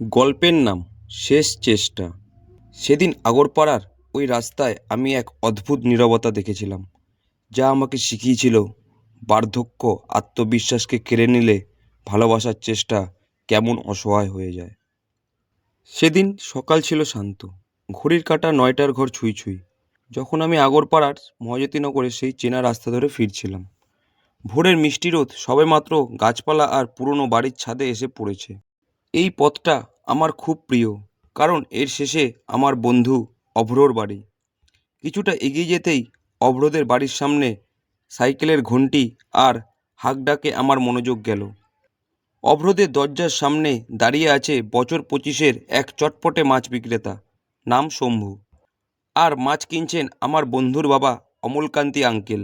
গল্পের নাম শেষ চেষ্টা। সেদিন আগরপাড়ার ওই রাস্তায় আমি এক অদ্ভুত নীরবতা দেখেছিলাম, যা আমাকে শিখিয়েছিল বার্ধক্য আত্মবিশ্বাসকে কেড়ে নিলে ভালোবাসার চেষ্টা কেমন অসহায় হয়ে যায়। সেদিন সকাল ছিল শান্ত, ঘড়ির কাঁটা নয়টার ঘর ছুঁই ছুঁই। যখন আমি আগরপাড়ার মহাজ্যোতিনগরে সেই চেনা রাস্তা ধরে ফিরছিলাম, ভোরের মিষ্টি রোদ সবেমাত্র গাছপালা আর পুরনো বাড়ির ছাদে এসে পড়েছে। এই পথটা আমার খুব প্রিয়, কারণ এর শেষে আমার বন্ধু অভ্রর বাড়ি। কিছুটা এগিয়ে যেতেই অভ্রদের বাড়ির সামনে সাইকেলের ঘন্টি আর হাঁকডাকে আমার মনোযোগ গেল। অভ্রদের দরজার সামনে দাঁড়িয়ে আছে বছর পঁচিশের এক চটপটে মাছ বিক্রেতা, নাম শম্ভু। আর মাছ কিনছেন আমার বন্ধুর বাবা অমলকান্তি আঙ্কেল।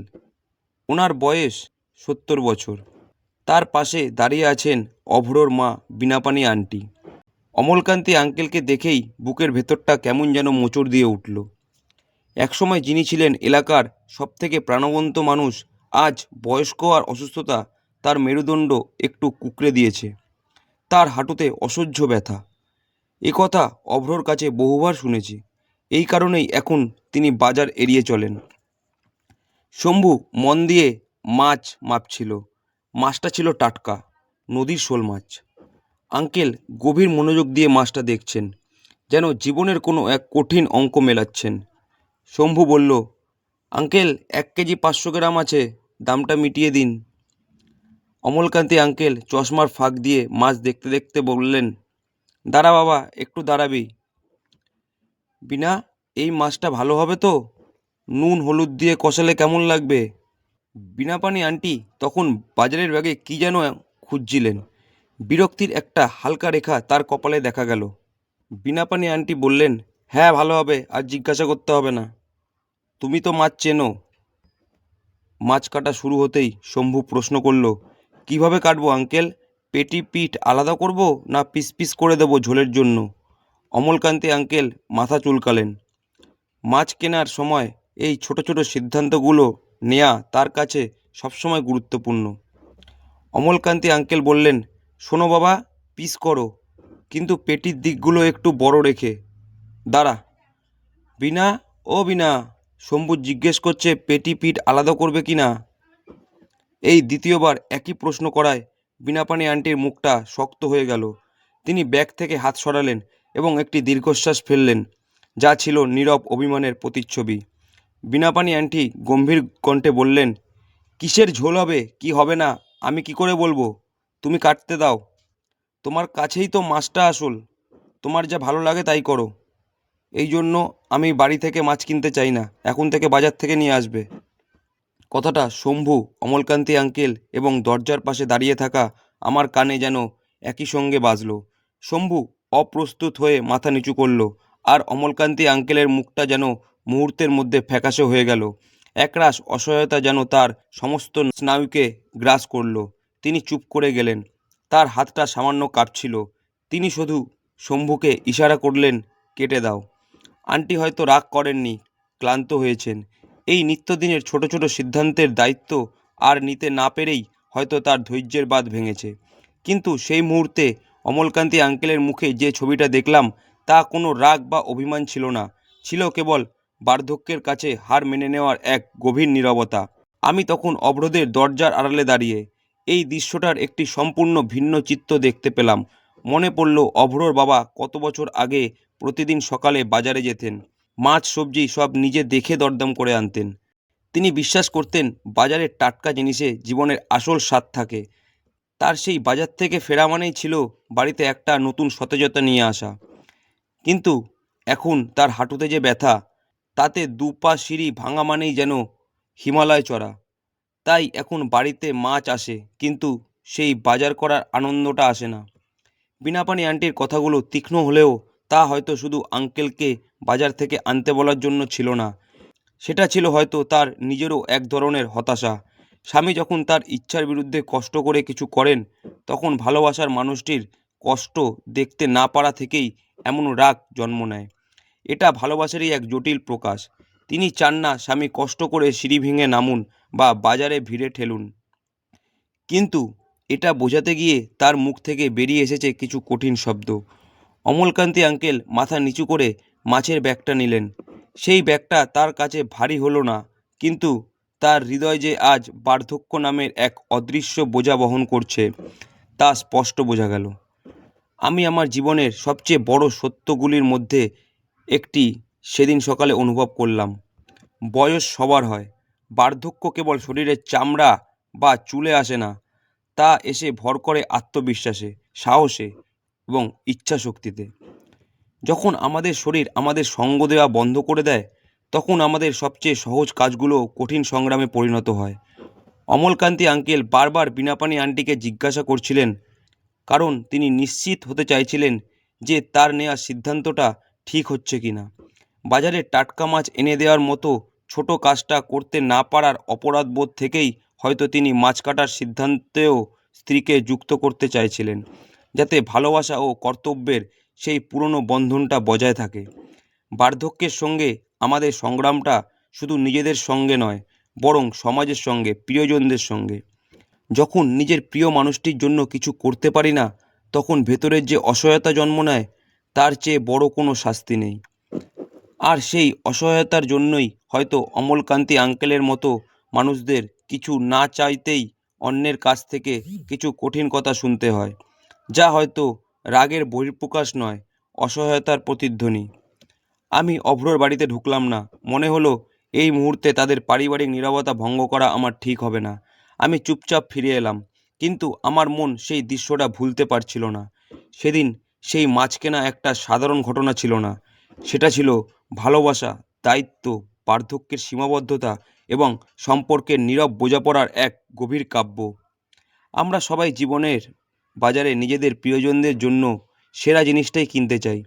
ওনার বয়স সত্তর বছর। তার পাশে দাঁড়িয়ে আছেন অভ্রর মা, বিনাপানি আন্টি। অমলকান্তি আঙ্কেলকে দেখেই বুকের ভেতরটা কেমন যেন মোচড় দিয়ে উঠল। একসময় যিনি ছিলেন এলাকার সবথেকে প্রাণবন্ত মানুষ, আজ বয়স্ক আর অসুস্থতা তার মেরুদণ্ড একটু কুকড়ে দিয়েছে। তার হাঁটুতে অসহ্য ব্যথা। এ কথা অভ্রর কাছে বহুবার শুনেছি। এই কারণেই এখন তিনি বাজার এড়িয়ে চলেন। শম্ভু মন দিয়ে মাছ মাপছিল। মাছটা ছিল টাটকা। নদীর শোল মাছ। আঙ্কেল, গভীর মনোযোগ দিয়ে মাছটা দেখছেন, যেন জীবনের কোনো এক কঠিন অঙ্ক মেলাচ্ছেন। শম্ভু বলল, আঙ্কেল, এক কেজি পাঁচশো গ্রাম আছে, দামটা মিটিয়ে দিন। অমলকান্তি আঙ্কেল চশমার ফাঁক দিয়ে মাছ দেখতে দেখতে বললেন, দাঁড়া বাবা, একটু দাঁড়াবি। বিনা, এই মাছটা ভালো হবে তো? নুন, হলুদ দিয়ে কষালে কেমন লাগবে? বিনা পানি, আন্টি, তখন বাজারের ব্যাগে কী যেন খুঁজছিলেন। বিরক্তির একটা হালকা রেখা তার কপালে দেখা গেল। বিনা পানি আন্টি বললেন হ্যাঁ ভালো হবে, আর জিজ্ঞাসা করতে হবে না। তুমি তো মাছ চেনো মাছ কাটা শুরু হতেই শম্ভু প্রশ্ন করল, কীভাবে কাটবো আঙ্কেল? পেটি পিঠ আলাদা করব না পিস পিস করে দেবো ঝোলের জন্য অমলকান্তি আঙ্কেল মাথা চুলকালেন। মাছ কেনার সময় এই ছোট ছোট সিদ্ধান্তগুলো নেয়া তার কাছে সবসময় গুরুত্বপূর্ণ। অমলকান্তি আঙ্কেল বললেন, শোনো বাবা, পিস করো। কিন্তু পেটির দিকগুলো একটু বড় রেখে। দাঁড়া। বিনা, ও বিনা, শম্ভু জিজ্ঞেস করছে, পেটি পিঠ আলাদা করবে কি না? এই দ্বিতীয়বার একই প্রশ্ন করায় বিনাপানি আন্টির মুখটা শক্ত হয়ে গেল। তিনি ব্যাগ থেকে হাত সরালেন এবং একটি দীর্ঘশ্বাস ফেললেন, যা ছিল নীরব অভিমানের প্রতিচ্ছবি। বিনাপানি আন্টি গম্ভীর কণ্ঠে বললেন, কিসের ঝোল হবে? কি হবে না? আমি কি করে বলব? তুমি কাটতে দাও। তোমার কাছেই তো মাছটা আসল। তোমার যা ভালো লাগে তাই করো। এই জন্য আমি বাড়ি থেকে মাছ কিনতে চাই না। এখন থেকে বাজার থেকে নিয়ে আসবে। কথাটা শম্ভু, অমলকান্তি আঙ্কেল এবং দরজার পাশে দাঁড়িয়ে থাকা আমার কানে যেন একই সঙ্গে বাজলো। শম্ভু অপ্রস্তুত হয়ে মাথা নিচু করল আর অমলকান্তি আঙ্কেলের মুখটা যেন মুহূর্তের মধ্যে ফ্যাকাশে হয়ে গেল। একরাশ অসহায়তা যেন তার সমস্ত স্নায়ুকে গ্রাস করল। তিনি চুপ করে গেলেন। তার হাতটা সামান্য কাঁপছিল। তিনি শুধু শম্ভুকে ইশারা করলেন, কেটে দাও। আন্টি হয়তো রাগ করেননি, ক্লান্ত হয়েছেন। এই নিত্যদিনের ছোট ছোট সিদ্ধান্তের দায়িত্ব আর নিতে না পেরেই হয়তো তার ধৈর্যের বাঁধ ভেঙেছে। কিন্তু সেই মুহূর্তে অমলকান্তি আঙ্কেলের মুখে যে ছবিটা দেখলাম, তা কোনো রাগ বা অভিমান ছিল না। ছিল কেবল বার্ধক্যের কাছে হার মেনে নেওয়ার এক গভীর নীরবতা। আমি তখন অবরোধের দরজার আড়ালে দাঁড়িয়ে এই দৃশ্যটার একটি সম্পূর্ণ ভিন্ন চিত্র দেখতে পেলাম। মনে পড়ল অভ্রর বাবা কত বছর আগে প্রতিদিন সকালে বাজারে যেতেন। মাছ, সবজি সব নিজে দেখে দরদাম করে আনতেন। তিনি বিশ্বাস করতেন বাজারের টাটকা জিনিসে জীবনের আসল স্বাদ থাকে। তার সেই বাজার থেকে ফেরা মানেই ছিল বাড়িতে একটা নতুন সতেজতা নিয়ে আসা। কিন্তু এখন তার হাঁটুতে যে ব্যথা তাতে দু পা সিঁড়ি ভাঙা মানেই যেন হিমালয় চড়া। তাই এখন বাড়িতে মাছ আসে, কিন্তু সেই বাজার করার আনন্দটা আসে না। বিনাপানি আন্টির কথাগুলো তীক্ষ্ণ হলেও তা হয়তো শুধু আঙ্কেলকে বাজার থেকে আনতে বলার জন্য ছিল না। সেটা ছিল হয়তো তার নিজেরও এক ধরনের হতাশা। স্বামী যখন তার ইচ্ছার বিরুদ্ধে কষ্ট করে কিছু করেন, তখন ভালোবাসার মানুষটির কষ্ট দেখতে না পারা থেকেই এমন রাগ জন্ম নেয়। এটা ভালোবাসারই এক জটিল প্রকাশ। তিনি চান না স্বামী কষ্ট করে সিঁড়ি ভেঙে নামুন বা বাজারে ভিড়ে ঠেলুন। কিন্তু এটা বোঝাতে গিয়ে তার মুখ থেকে বেরিয়ে এসেছে কিছু কঠিন শব্দ। অমলকান্তি আঙ্কেল মাথা নিচু করে মাছের ব্যাগটা নিলেন। সেই ব্যাগটা তার কাছে ভারী হলো না, কিন্তু তার হৃদয় যে আজ বার্ধক্য নামের এক অদৃশ্য বোঝা বহন করছে, তা স্পষ্ট বোঝা গেল। আমি আমার জীবনের সবচেয়ে বড় সত্যগুলির মধ্যে একটি সেদিন সকালে অনুভব করলাম। বয়স সবার হয়। বার্ধক্য কেবল শরীরের চামড়া বা চুলে আসে না, তা এসে ভর করে আত্মবিশ্বাসে, সাহসে এবং ইচ্ছাশক্তিতে। যখন আমাদের শরীর আমাদের সঙ্গ দেওয়া বন্ধ করে দেয়, তখন আমাদের সবচেয়ে সহজ কাজগুলো কঠিন সংগ্রামে পরিণত হয়। অমলকান্তি আঙ্কেল বারবার বিনাপানি আন্টিকে জিজ্ঞাসা করছিলেন, কারণ তিনি নিশ্চিত হতে চাইছিলেন যে তার নেওয়া সিদ্ধান্তটা ঠিক হচ্ছে কিনা বাজারে টাটকা মাছ এনে দেওয়ার মতো ছোট কাজটা করতে না পারার অপরাধবোধ থেকেই হয়তো তিনি মাছ কাটার সিদ্ধান্তেও স্ত্রীকে যুক্ত করতে চাইছিলেন, যাতে ভালোবাসা ও কর্তব্যের সেই পুরনো বন্ধনটা বজায় থাকে। বার্ধক্যের সঙ্গে আমাদের সংগ্রামটা শুধু নিজেদের সঙ্গে নয়, বরং সমাজের সঙ্গে, প্রিয়জনদের সঙ্গে। যখন নিজের প্রিয় মানুষটির জন্য কিছু করতে পারি না, তখন ভেতরের যে অসহায়তা জন্ম নেয় তার চেয়ে বড় কোনো শাস্তি নেই। আর সেই অসহায়তার জন্যই হয়তো অমলকান্তি আঙ্কেলের মতো মানুষদের কিছু না চাইতেই অন্যের কাছ থেকে কিছু কঠিন কথা শুনতে হয়, যা হয়তো রাগের বহিঃপ্রকাশ নয়, অসহায়তার প্রতিধ্বনি। আমি অভ্রর বাড়িতে ঢুকলাম না, মনে হলো এই মুহূর্তে তাদের পারিবারিক নীরবতা ভঙ্গ করা আমার ঠিক হবে না। আমি চুপচাপ ফিরে এলাম, কিন্তু আমার মন সেই দৃশ্যটা ভুলতে পারছিল না। সেদিন সেই মাছ কেনা একটা সাধারণ ঘটনা ছিল না। সেটা ছিল ভালোবাসা, দায়িত্ব বার্ধক্যের সীমাবদ্ধতা এবং সম্পর্কের নীরব বোঝাপড়ার এক গভীর কাব্য। আমরা সবাই জীবনের বাজারে নিজেদের প্রিয়জনদের জন্য সেরা জিনিসটাই কিনতে চাই।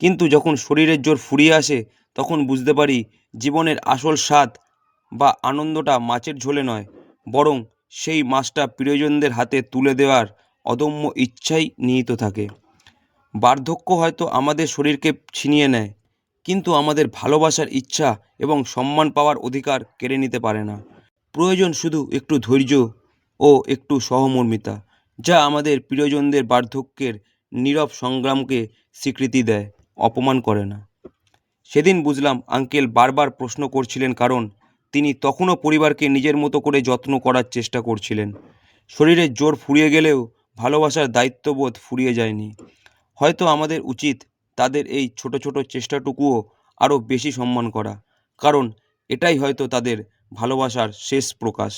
কিন্তু যখন শরীরের জোর ফুরিয়ে আসে, তখন বুঝতে পারি জীবনের আসল স্বাদ বা আনন্দটা মাছের ঝোলে নয়, বরং সেই মাছটা প্রিয়জনদের হাতে তুলে দেওয়ার অদম্য ইচ্ছাই নিহিত থাকে। বার্ধক্য হয়তো আমাদের শরীরকে ছিনিয়ে নেয়, কিন্তু আমাদের ভালোবাসার ইচ্ছা এবং সম্মান পাওয়ার অধিকার কেড়ে নিতে পারে না। প্রয়োজন শুধু একটু ধৈর্য ও একটু সহমর্মিতা, যা আমাদের প্রিয়জনদের বার্ধক্যের নীরব সংগ্রামকে স্বীকৃতি দেয়, অপমান করে না। সেদিন বুঝলাম আঙ্কেল বারবার প্রশ্ন করছিলেন কারণ তিনি তখনও পরিবারকে নিজের মতো করে যত্ন করার চেষ্টা করছিলেন। শরীরের জোর ফুরিয়ে গেলেও ভালোবাসার দায়িত্ববোধ ফুরিয়ে যায়নি। হয়তো আমাদের উচিত তাদের এই ছোট ছোট চেষ্টাটুকুও আরও বেশি সম্মান করা। কারণ এটাই হয়তো তাদের ভালোবাসার শেষ প্রকাশ।